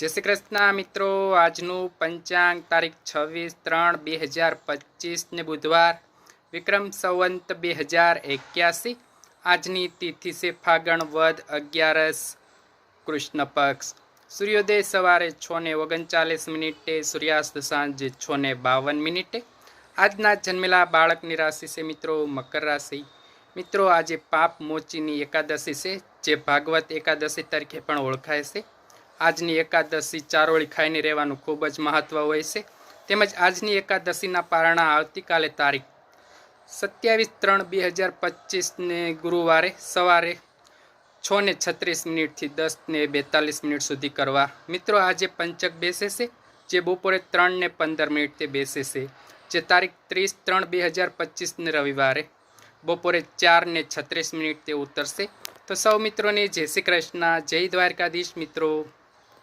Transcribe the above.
જય શ્રી કૃષ્ણ મિત્રો. આજનું પંચાંગ તારીખ છવ્વીસ ત્રણ બે હજાર પચીસને બુધવાર, વિક્રમ સંવંત બે હજાર એક્યાસી. આજની તિથિ છે ફાગણ વદ અગિયારસ કૃષ્ણ પક્ષ. સૂર્યોદય સવારે છ ને ઓગણચાલીસ મિનિટે, સૂર્યાસ્ત સાંજે છ ને બાવન મિનિટે. આજના જન્મેલા બાળકની રાશિ છે મિત્રો મકર રાશિ. મિત્રો, આજે પાપ મોચીની એકાદશી છે. જે ભાગવત એકાદશી તરીકે પણ ઓળખાય છે. આજની એકાદશી ચારોળી ખાઈને રહેવાનું ખૂબ જ મહત્ત્વ હોય છે. તેમજ આજની એકાદશીના પારણા આવતીકાલે તારીખ સત્યાવીસ ત્રણ બે હજાર પચીસને ગુરુવારે સવારે છ ને છત્રીસ મિનિટથી દસ ને બેતાલીસ મિનિટ સુધી કરવા. મિત્રો, આજે પંચક બેસે છે, જે બપોરે ત્રણ ને પંદર મિનિટે બેસે છે. જે તારીખ ત્રીસ ત્રણ બે હજાર પચીસને રવિવારે બપોરે ચાર ને છત્રીસ મિનિટ તે ઉતરશે. તો સૌ મિત્રોને જય શ્રી કૃષ્ણ, જય દ્વારકાધીશ મિત્રો.